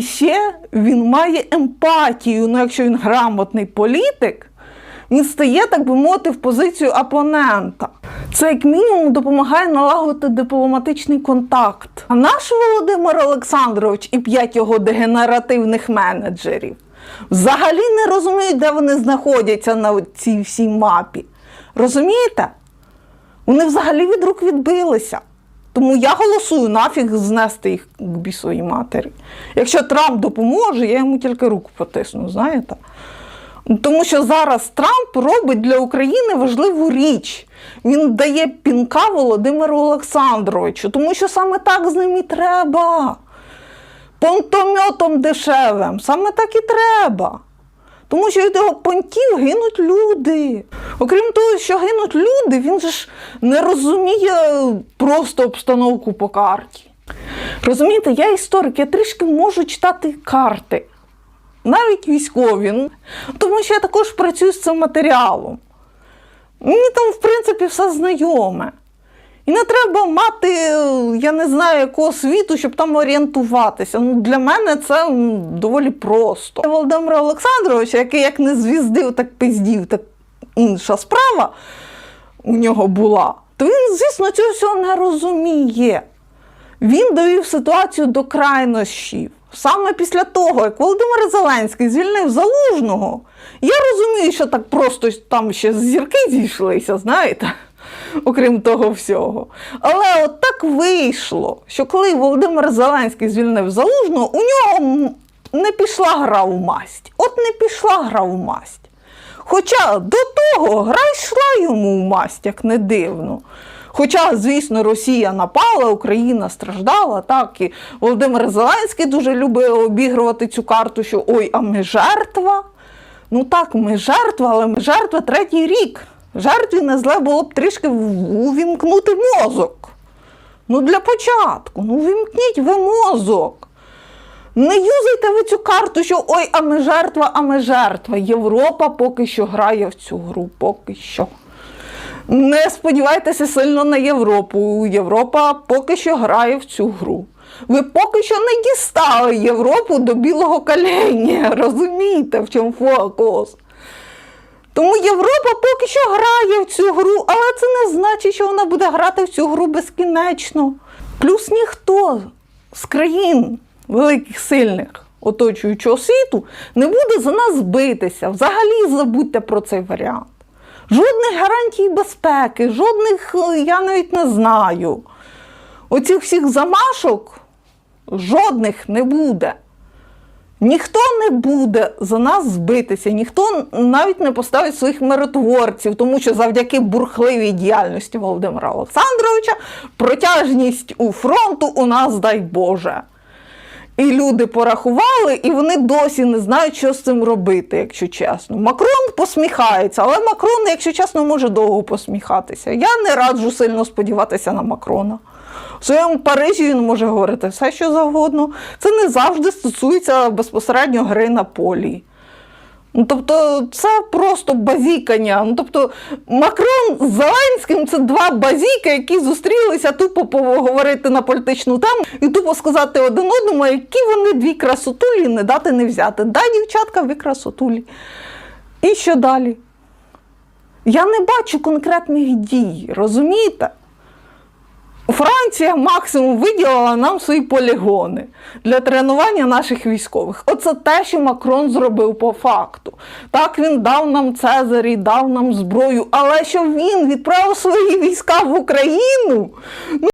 І ще він має емпатію. Ну, якщо він грамотний політик, він стає, так би мовити, в позицію опонента. Це як мінімум допомагає налагодити дипломатичний контакт. А наш Володимир Олександрович і п'ять його дегенеративних менеджерів взагалі не розуміють, де вони знаходяться на цій всій мапі. Розумієте? Вони взагалі від рук відбилися. Тому я голосую нафіг знести їх к бісовій матері. Якщо Трамп допоможе, я йому тільки руку потисну, знаєте? Тому що зараз Трамп робить для України важливу річ. Він дає пінка Володимиру Олександровичу, тому що саме так з ним і треба. Понтометом дешевим, саме так і треба. Тому що від його понтів гинуть люди. Окрім того, що гинуть люди, він же ж не розуміє просто обстановку по карті. Розумієте, я історик, я трішки можу читати карти, навіть військові. Тому що я також працюю з цим матеріалом. Мені там, в принципі, все знайоме. І не треба мати, я не знаю, якого світу, щоб там орієнтуватися. Ну, для мене це доволі просто. Володимира Олександровича, який як не звіздив, так пиздів, так інша справа у нього була, то він, звісно, цього всього не розуміє. Він довів ситуацію до крайнощів. Саме після того, як Володимир Зеленський звільнив залужного, я розумію, що так просто там ще зірки зійшлися, знаєте, окрім того всього. Але от так вийшло, що коли Володимир Зеленський звільнив залужного, у нього не пішла гра в масть. От не пішла гра в масть. Хоча до того гра йшла йому в масть, як не дивно. Хоча, звісно, Росія напала, Україна страждала, так і Володимир Зеленський дуже любив обігрувати цю карту, що ой, а ми жертва. Ну так, ми жертва, але ми жертва третій рік. Жертві не зле було б трішки увімкнути мозок. Ну, для початку, ну вімкніть ви мозок. Не юзайте ви цю карту, що ой, а ми жертва, а ми жертва. Європа поки що грає в цю гру, поки що. Не сподівайтеся сильно на Європу. Європа поки що грає в цю гру. Ви поки що не дістали Європу до білого коленя. Розумієте, в чому фокус? Тому Європа поки що грає в цю гру, але це не значить, що вона буде грати в цю гру безкінечно. Плюс ніхто з країн великих, сильних оточуючого світу не буде за нас битися. Взагалі забудьте про цей варіант. Жодних гарантій безпеки, жодних, е, я навіть не знаю. Оцих всіх замашок жодних не буде. Ніхто не буде за нас збитися, ніхто навіть не поставить своїх миротворців, тому що завдяки бурхливій діяльності Володимира Олександровича протяжність у фронту у нас, дай Боже. І люди порахували, і вони досі не знають, що з цим робити, якщо чесно. Макрон посміхається, але Макрон, якщо чесно, може довго посміхатися. Я не раджу сильно сподіватися на Макрона. В своєму Парижі він може говорити все, що завгодно. Це не завжди стосується безпосередньо гри на полі. Ну, тобто, це просто базікання. Ну, тобто, Макрон з Зеленським це два базіки, які зустрілися тупо поговорити на політичну тему і тупо сказати один одному, які вони дві красотулі не дати не взяти. Да, дівчатка, ви красотулі. І що далі? Я не бачу конкретних дій, розумієте? Франція максимум виділила нам свої полігони для тренування наших військових. Оце те, що Макрон зробив по факту. Так він дав нам Цезарі, дав нам зброю, але що він відправив свої війська в Україну. Ну